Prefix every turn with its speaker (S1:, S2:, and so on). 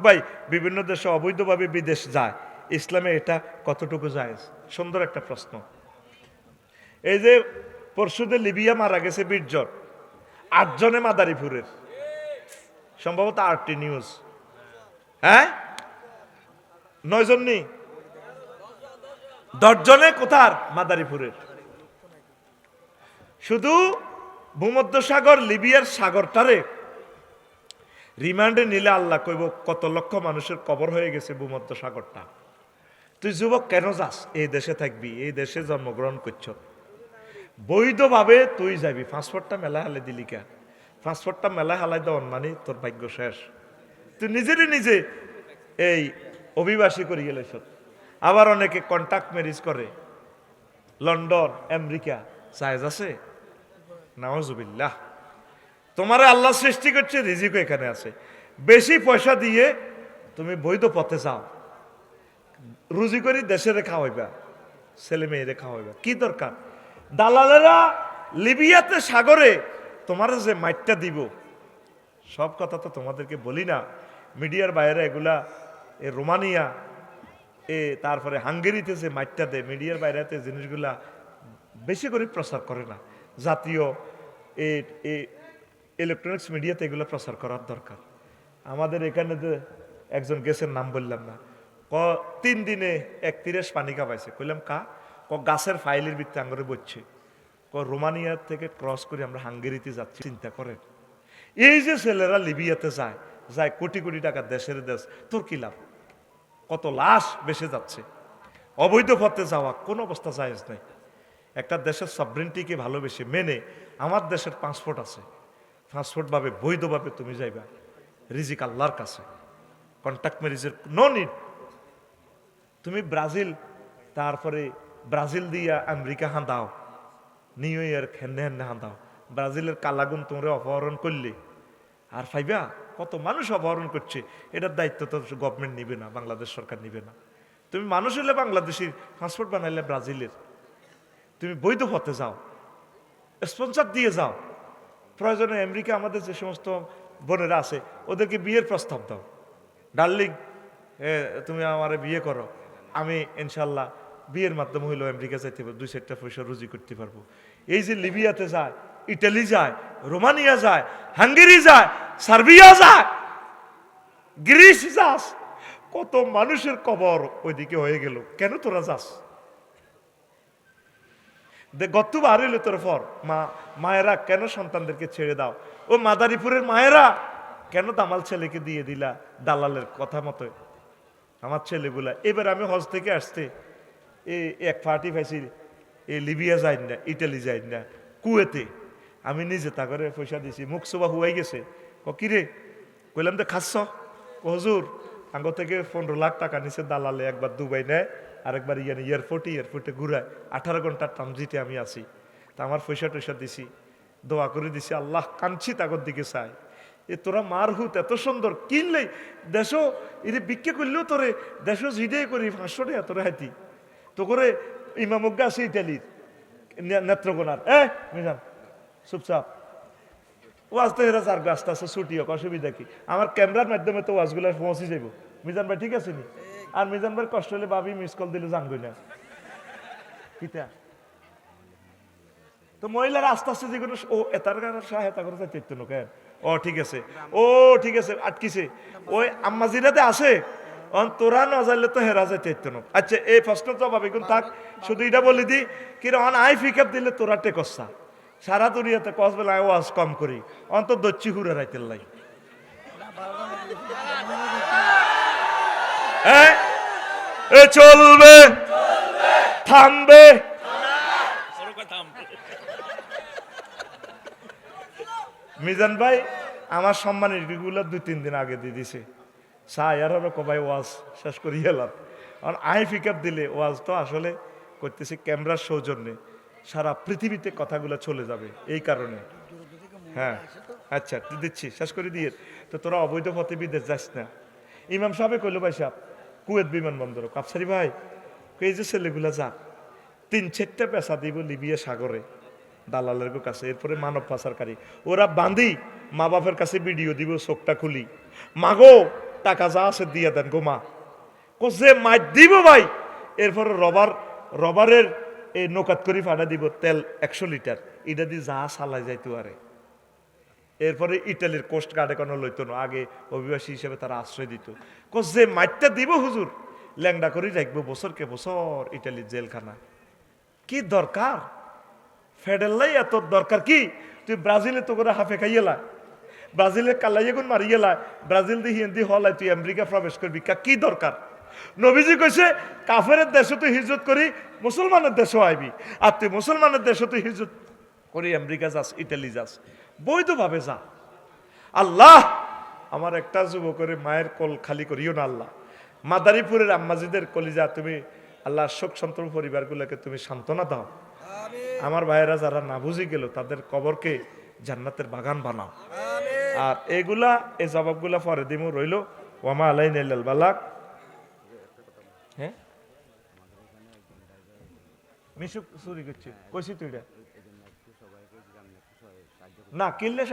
S1: ভাই, বিভিন্ন দেশে অবৈধভাবে বিদেশ যায়। ইসলামে এটা কতটুকু যায় সুন্দর একটা প্রশ্ন। এই যে পরশুদে লিবিয়া মারা গেছে বীরজন আটজনে মাদারীপুরের। সম্ভবত আরটি নিউজ। হ্যাঁ? নয় নয়জন নেই? দশজনে কোথার? মাদারীপুরের। শুধু ভূমধ্যসাগর, লিবিয়ার সাগরটারে রিমান্ডে নিলে আল্লাহ কইব, কত লক্ষ মানুষের কবর হয়ে গেছে ভূমধ্য সাগরটা। তুই যুবক কেন যাস? এই দেশে থাকবি, এই দেশে জন্মগ্রহণ করছ। বৈধভাবে তুই যাবি। পাসপোর্টটা মেলা হালে দিলি কেন? পাসপোর্টটা মেলা হালাই দেওয়ান মানে তোর ভাগ্য শেষ। তুই নিজেরই নিজে এই অভিবাসী করি গেলে আবার অনেকে কন্ট্যাক্ট ম্যারেজ করে। লন্ডন, আমেরিকা সাইজ আছে? নাওজুবিল্লাহ। তোমার আল্লাহ সৃষ্টি করছে, রিজিকও এখানে আছে। বেশি পয়সা দিয়ে তুমি বৈধ পথে যাও। রুজি করি দেশে রেখা হইবা ছেলে মেয়ে রেখা হইবা কি দরকার? দালালেরা লিবিয়াতে সাগরে তোমার যে মাইটটা দিব, সব কথা তো তোমাদেরকে বলি না। মিডিয়ার বাইরে এগুলা, এ রোমানিয়া, এ তারপরে হাঙ্গেরিতে যে মাইটটা দেয়, মিডিয়ার বাইরেতে জিনিসগুলা বেশি করে প্রচার করে না। জাতীয় এ ইলেকট্রনিক্স মিডিয়াতে এগুলো প্রচার করার দরকার। আমাদের এখানে যে একজন গেছের নাম বললাম না। ক, তিন দিনে এক তিরেশ পানি কাপাইছে। কইলাম, কা? ক, গাছের ফাইলের ভিত্তি আঙ্গরে বসছে ক, রোমানিয়া থেকে ক্রস করে আমরা হাঙ্গেরিতে যাচ্ছি, চিন্তা করেন। এই যে ছেলেরা লিবিয়াতে যায় যায় কোটি কোটি টাকা দেশের দেশ, তোর কি লাভ? কত লাশ বেসে যাচ্ছে। অবৈধ পথে যাওয়া কোন অবস্থা জায়েজ নাই। একটা দেশের সবরিনটিকে ভালোবেসে মেনে আমার দেশের পাসপোর্ট আছে। পাসপোর্টভাবে বৈধভাবে তুমি যাইবা। রিজিক আল্লাহর কাছে। কন্ট্যাক্ট ম্যারেজের নো নিড তুমি ব্রাজিল, তারপরে ব্রাজিল দিয়া আমেরিকা হাঁ দাও নিউ ইয়র্ক হেন্নে হেন্নে হাঁ দাও ব্রাজিলের কালাগুন তোমরা অপহরণ করলে। আর ফাইবা কত মানুষ অপহরণ করছে। এটার দায়িত্ব তো গভর্নমেন্ট নিবে না, বাংলাদেশ সরকার নিবে না। তুমি মানুষ হলে বাংলাদেশের পাসপোর্ট বানাইলে ব্রাজিলের। তুমি বৈধ পথে যাও। স্পন্সর দিয়ে যাও। প্রয়োজনে আমেরিকা আমাদের যে সমস্ত বোনেরা আছে, ওদেরকে বিয়ের প্রস্তাব দাও। ডার্লিং তুমি আমার বিয়ে করো। আমি ইনশাল্লাহ বিয়ের মাধ্যমে হইলেও আমেরিকা যাইতে পারব, দুই চারটা পয়সা রুজি করতে পারব। এই যে লিবিয়াতে যায়, ইটালি যায়, রোমানিয়া যায়, হাঙ্গেরি যায়, সার্বিয়া যায়, গ্রিস যাস, কত মানুষের কবর ওইদিকে হয়ে গেল। কেন তোরা যাস? দে, গত্তু বার হইল তোর ফর। মা, মায়েরা, কেন সন্তানদেরকে ছেড়ে দাও? ও মাদারীপুরের মায়েরা, কেন দামাল ছেলেকে দিয়ে দিলা দালালের কথা মতো? আমার ছেলেগুলা, এবার আমি হজ থেকে আসতে, এ, এক পার্টি পাইছি, এ, লিবিয়া যাই না, ইটালি যাই না, কুয়েতে। আমি নিজে তা করে পয়সা দিছি, মুখ সোবা হুয়াই গেছে। ক, কিরে? কইলাম তো খাচ্ছ? হুজুর আঙ্গ থেকে পনেরো লাখ টাকা নিচে দালালে একবার দুবাই নেয়, আরেকবার ইয়ানি এয়ারপোর্টে এয়ারপোর্টে ঘুরায়। আঠারো ঘণ্টার ট্রানজিটে আমি আছি। তা আমার পয়সা টয়সা দিছি, দোয়া করে দিছি, আল্লাহ কাঁদছি তাগর দিকে চাই এ তোরা মার হুত, এত সুন্দর কিনলেই দেশও এর বিক্রি করলেও তোরে দেশও জিডে করি, পাঁচশো টাকা তোরে তো করে ইমামজ্ঞা আছে ইটালির নেত্রকোনার। এ, মিজান, চুপচাপ। ওয়াজ তো হেরা চার গাছটা আছে ছুটি হোক, অসুবিধা কি? আমার ক্যামেরার মাধ্যমে তো ওয়াজগুলো পৌঁছে যাইব। মিজান ভাই ঠিক আছে নি? আর মিজান ভাই কষ্ট হলে ভাবি মিস কল দিলে জানবই না। কিতা? তো মহিলারা আস্তে আস্তে যেগুলো ও এতার গানের সহায়তা করে চাইতে নো, কেন? ও, ঠিক আছে। ও, ঠিক আছে, আটকিছে। ওই আম্মা জিরাতে আছে। তোরা না যাইলে তো হেরা যায় চাইতে নো। আচ্ছা এই প্রশ্ন তো ভাবি থাক। শুধু এটা বলি দি কি অন আই পিক আপ দিলে তোরা টেকসা। সারা দুনিয়াতে কস বেলা ওয়াজ কম করি, অন্তত দচ্ছি হুরে রাইতেল লাই। এ? চলবে? থামবে? মিজান ভাই, আমার সম্মানের ডিগুলো দুই তিন দিন আগে দিয়ে দিছে। সাই, আর হলো কবাই ওয়াজ শেষ করি এলাম। কারণ আই পিক দিলে ওয়াজ তো আসলে করতেছি ক্যামেরার সৌজন্যে। সারা পৃথিবীতে কথাগুলো চলে যাবে এই কারণে। হ্যাঁ আচ্ছা দিচ্ছি, শেষ করে দিয়ে। তো তোরা অবৈধ পথে বিদেশ যাস না। ইমাম সাহেব কইল, ভাই সাহেব, কুয়েত বিমানবন্দর, কাপসারি ভাই এই যে ছেলেগুলা যা তিন চারটা পেশা দিব লিবিয়া সাগরে, দালালের কাছে, এরপরে মানব পাচারকারী। ওরা বাঁধি মা বাপের কাছে ভিডিও দিব, চোখটা খুলি। মাগো, টাকা যা আছে দিয়ে দেন গোমা কো যে মাইট দিব ভাই, এরপরে রবার, রবারের এই নৌকাত করি ফাটা দিব তেল একশো লিটার। এটা দিয়ে যা চালাই যাইতো আরে। এরপরে ইটালির কোস্ট গার্ডে কোনো লইতো না, আগে অভিবাসী হিসেবে তারা আশ্রয় দিত। কোস যে মাইটটা দিব হুজুর, ল্যাংডা করে রাখব বছরকে বছর ইটালির জেলখানা। কি দরকার? ফেডারলাই এত দরকার কি? তুই ব্রাজিলে তো করে হাফে খাইয়েলা ব্রাজিলে কালাইয়ে গুণ মারিয়েলা ব্রাজিল দিয়ে হিন্দি হলাই তুই আমেরিকা প্রবেশ করবি। কা কি দরকার? নবীজি কইছে কাফের দেশে তুই হিজরত করি মুসলমানের দেশেও আইবি। আর তুই মুসলমানের দেশে তুই হিজরত করি আমেরিকা যাস ইটালি যাস বৈধভাবে যা। আল্লাহ আমার একটা যুবকের মায়ের কল খালি করিও না আল্লাহ। মাদারীপুরের আম্মাজিদের কলিজা তুমি আল্লাহ শোক সন্তর পরিবারগুলোকে তুমি সান্ত্বনা দাও। আমার ভাইয়েরা যারা না বুঝে গেল তাদের কবরকে জান্নাতের বাগান বানাও। আর এগুলা এই জবাবগুলা পরে দিমু রইল। ওয়ামা আলাই নেলাল বালাক। মিশুক চুরি করছে কইছি তুই না কিনলে